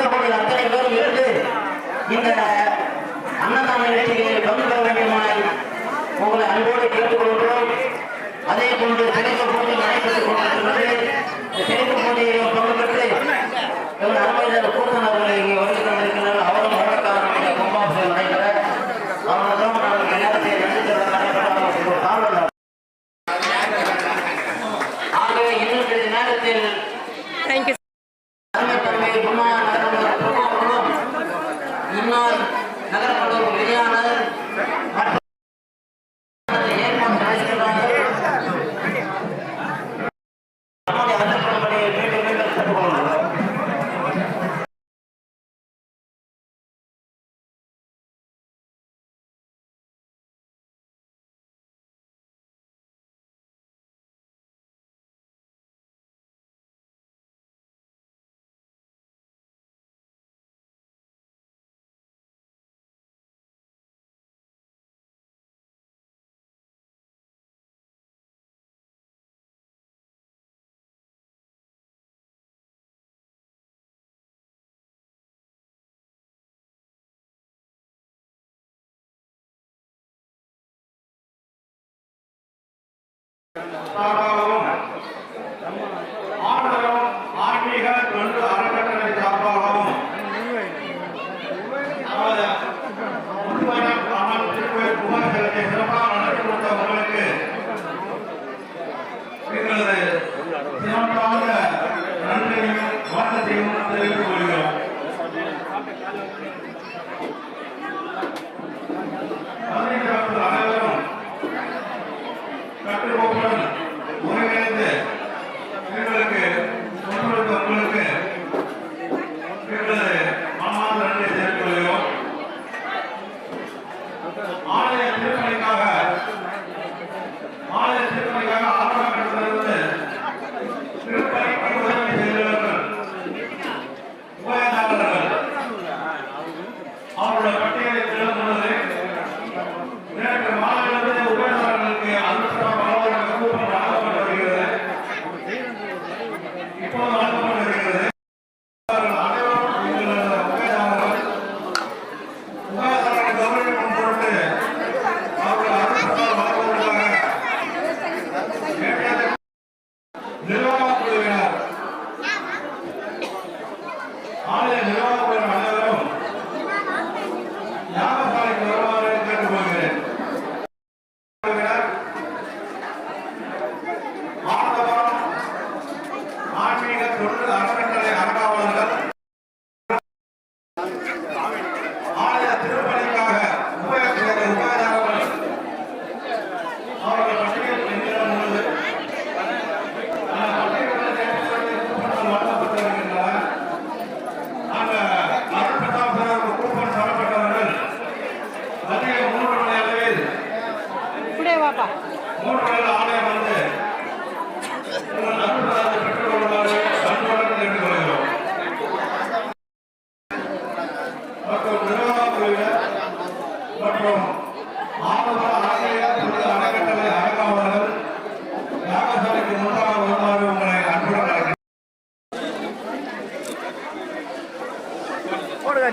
ஆசைப்படும் அத்தனை பேரும் இருந்து இந்த அன்னதான நிகழ்ச்சிகளில் கவனிக்க வேண்டுமாய் உங்களை அன்போடு கேட்டுக்கொள்கிறோம் அதே போன்று சிறப்பு போட்டி நடைபெற்றுக் கொண்டிருக்கிறது. சிறப்பு போட்டியிலும் பங்கு பெற்று எங்கள் அன்பர்கள் கூட்டம் அவர்கள் இங்கே வருகை அவர்கள் Bye.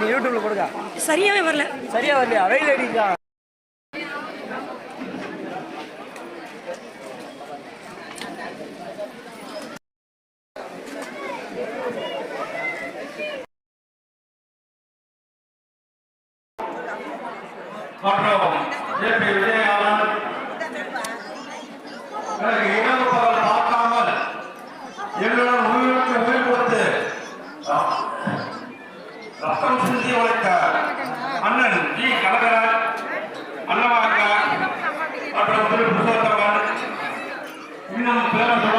யூடியூப்ல கொடுங்க சரியாவே வரல. சரியா வரலையா? வெயில் அடிக்கா மற்றும் திரு இன்னும் பேர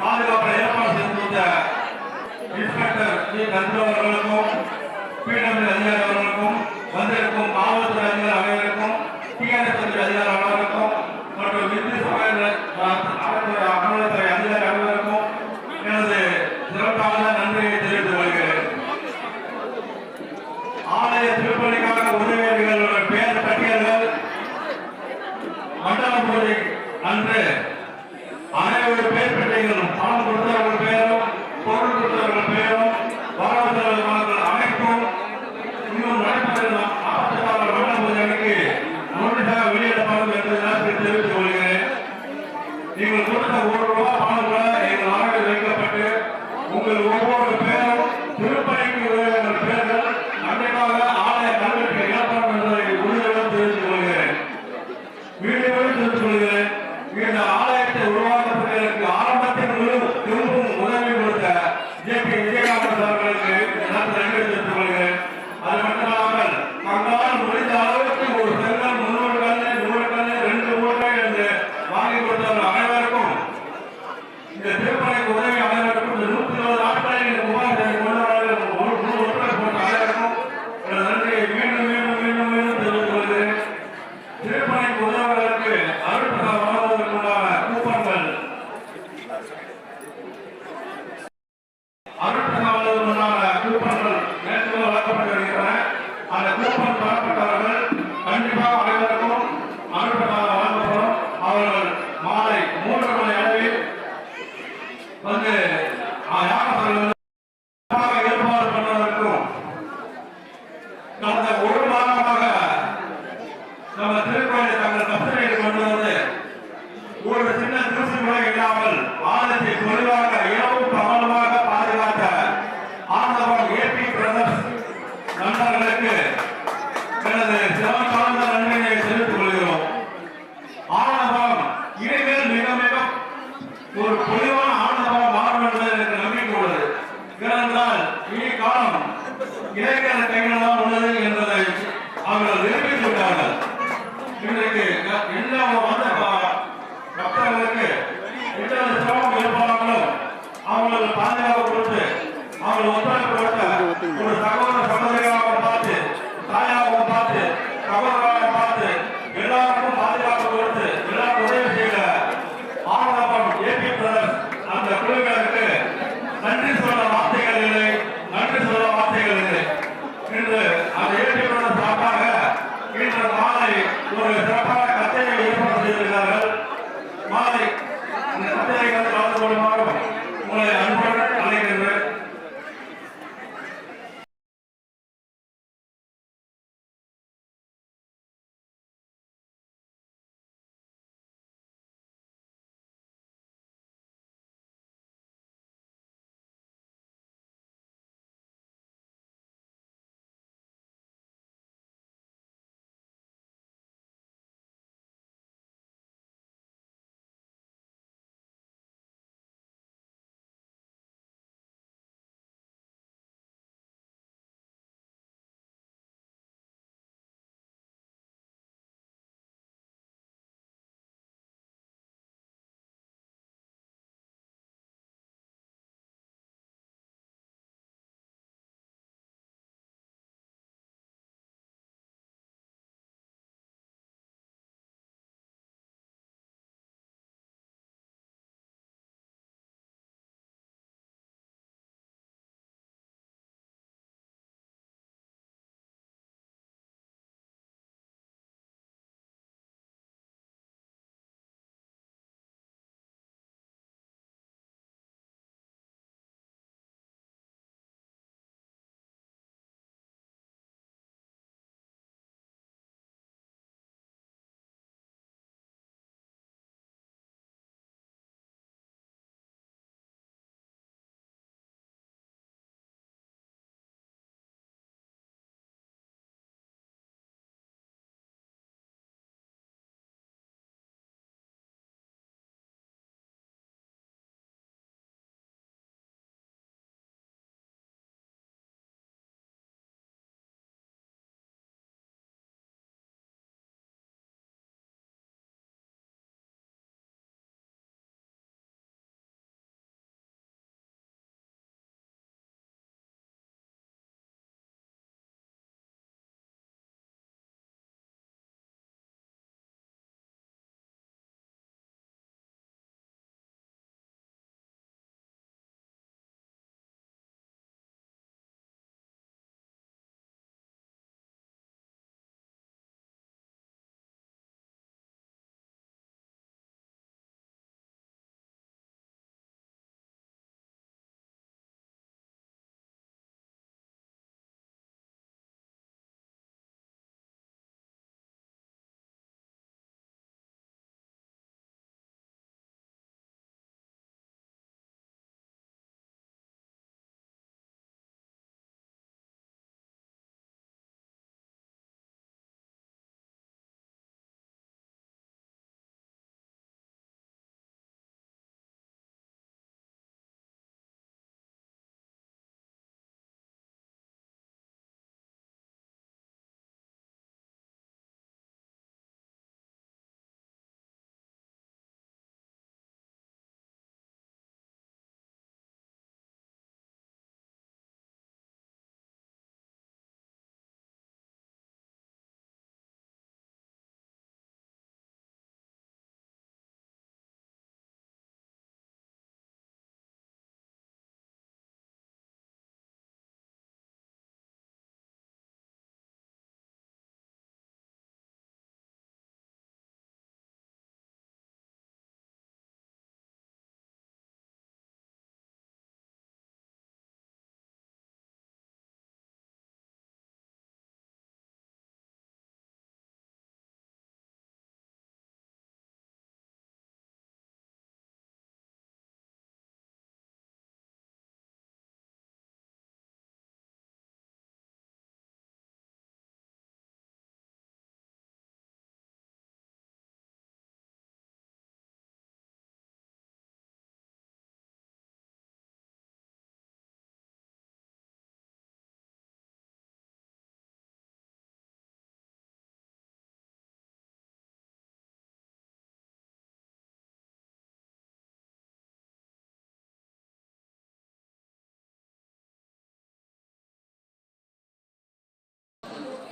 Amen.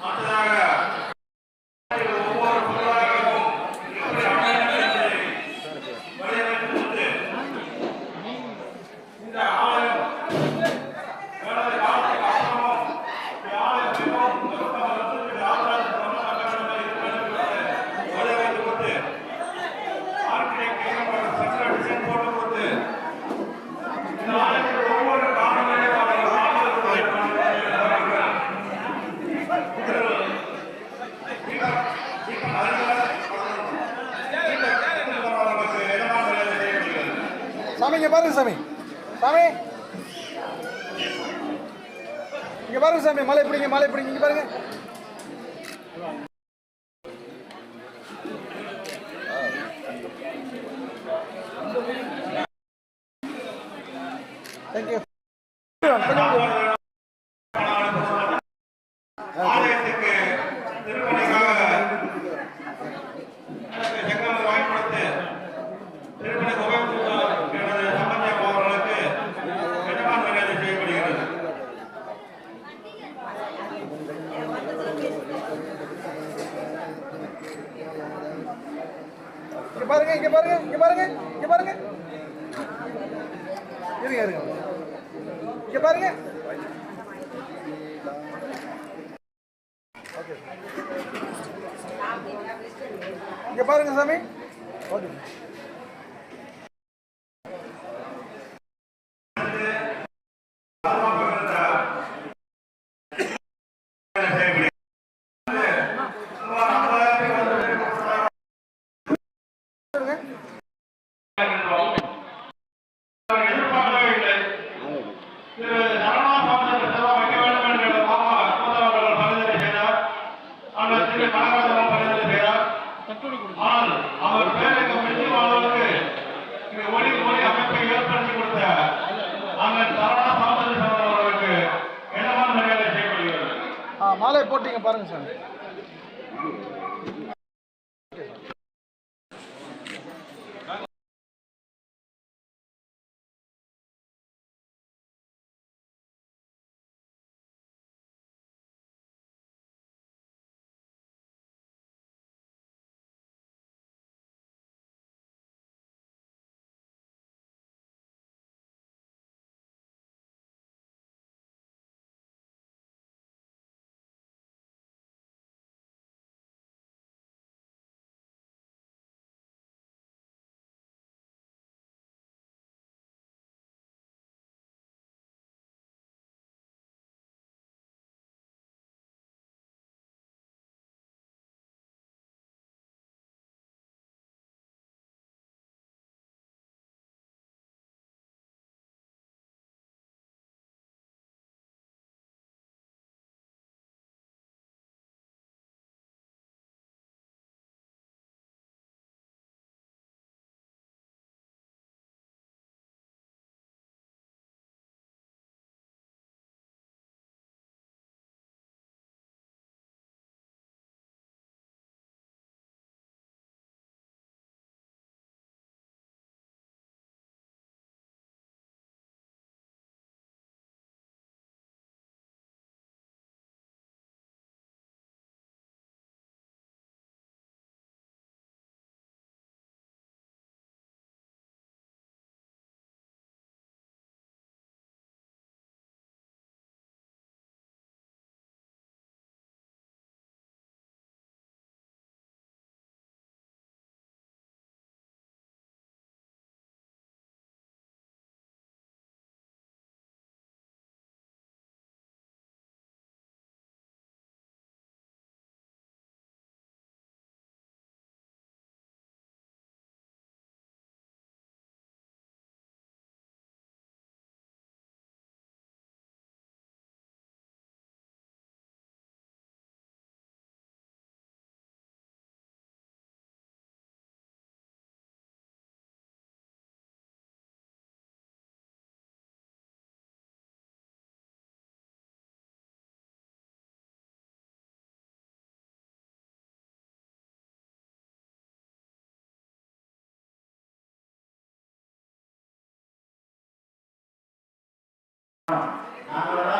Under that இங்க பாருங்க சாமி. சாமி. இங்க பாருங்க சாமி மலை பிடிங்க மலை பிடிங்க இங்க பாருங்க. আপনারা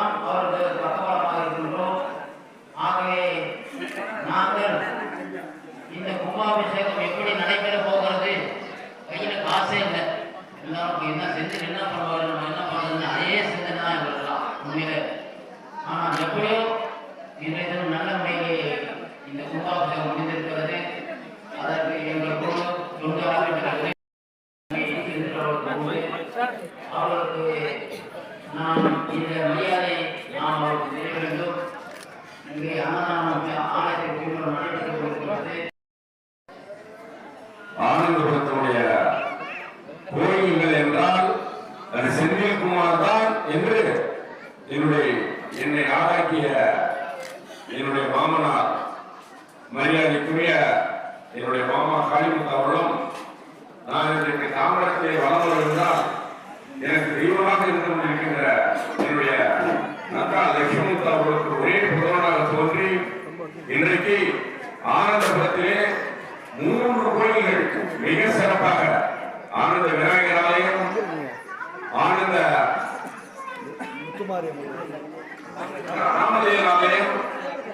முத்துமாரி ஆலயம்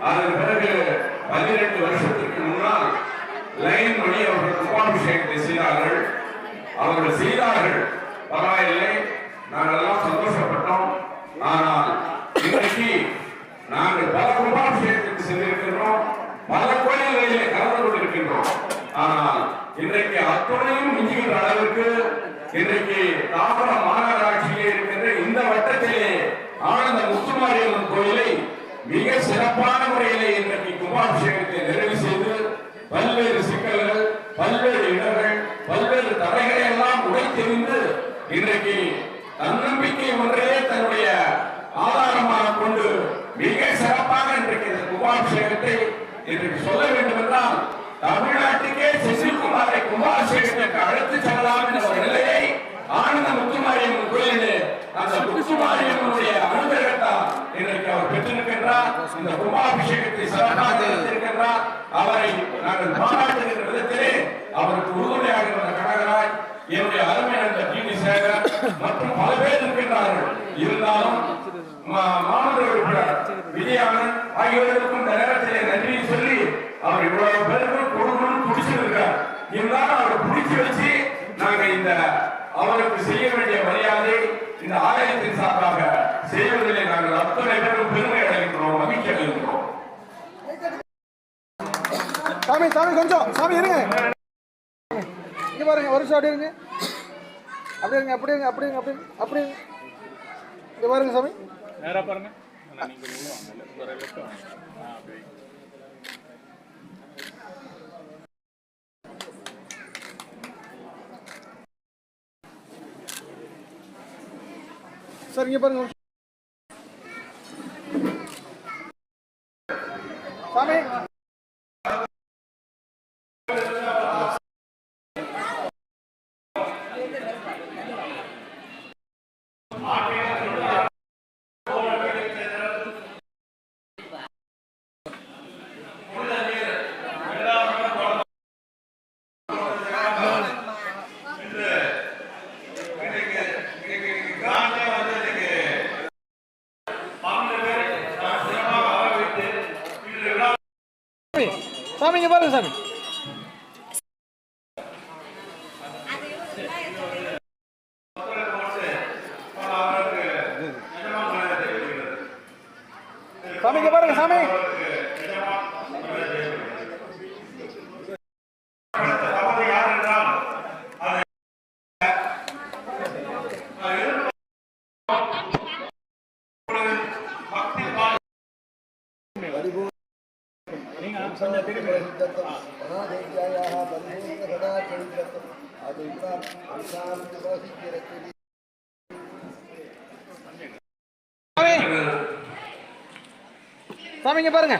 அதன் பிறகு பதினெட்டு வருஷத்துக்கு முன்னால் லைன் மணி அவர்கள் கும்பாபிஷேகத்தை செய்தார்கள். அவர்கள் செய்தார்கள். பரவாயில்லை. நாங்கள் எல்லாம் சந்தோஷப்பட்டோம். ஆனால் இன்றைக்கு நாங்கள் பல கும்பாபிஷேகத்துக்கு சென்றிருக்கின்றோம். பல கோயில்களிலே கலந்து கொண்டிருக்கின்றோம். ஆனால் இன்றைக்கு அத்துணையும் மிஞ்சுகின்ற அளவுக்கு இன்றைக்கு தாம்பரம் மாநகராட்சியிலே இருக்கின்ற இந்த வட்டத்திலே மிக சிறப்பான முறையிலே இன்றைக்கு கும்பாபிஷேகத்தை நிறைவு செய்து பல்வேறு சிக்கல்கள் பல்வேறு இடர்கள் பல்வேறு தடைகளை எல்லாம் உடைத்தெறிந்து இன்றைக்கு தன்னம்பிக்கை ஒன்றையே தன்னுடைய ஆதாரமாக கொண்டு மிக சிறப்பாக இன்றைக்கு இந்த கும்பாபிஷேகத்தை இன்றைக்கு சொல்ல வேண்டும் என்றால் தமிழ்நாட்டுக்கே செந்தில்குமாரை கும்பாபிஷேகத்திற்கு அழைத்து செல்லலாம் என்ற ஒரு நிலையை ஆனந்த முத்துமாரியம்மன் கோயிலிலே அந்த முத்துமாரியம்மனுடைய அனுபவம் இன்றைக்கு அவர் பெற்றிருக்கின்றார். இந்த கும்பாபிஷேகத்தை சிறப்பாக இருக்கின்றார் அவரை நாங்கள் பாராட்டுகின்ற விதத்திலே அவருக்கு உறுதுணையாக இருந்த கனகராய் என்னுடைய அருமை நண்பர் டி சேகர் மற்றும் பல பேர் இருக்கின்றார்கள். இருந்தாலும் மா- மாமன்ற உறுப்பினர் விஜயானந்த் ஆகியோருக்கும் இந்த நேரத்திலே நன்றியை சொல்லி அவர் இவ்வளவு பேருக்கும் கொடுக்கணும் துடிச்சிருக்கிறார். இருந்தாலும் அவரை பிடிச்சு வச்சு நாங்க இந்த அவருக்கு செய்ய வேண்டிய மரியாதை இந்த ஆலயத்தின் சார்பாக செய்வதிலே நாங்கள் அத்தனை பேரும் பெருமை அடைகின்றோம் மகிழ்ச்சி அடைகின்றோம். சாமி சாமி கொஞ்சம். சாமி இருங்க. இங்க பாருங்க ஒரு நிமிஷம் அப்படி இருங்க. அப்படி இருங்க அப்படி இருங்க அப்படி இருங்க அப்படி அப்படி இருங்க. இங்க பாருங்க சாமி. நேரா பாருங்க. ಸರ್ ಹಿಂಗೆ ಬರ್ರಿ ನೋಡಿ ಸ್ವಾಮಿ பாருங்க.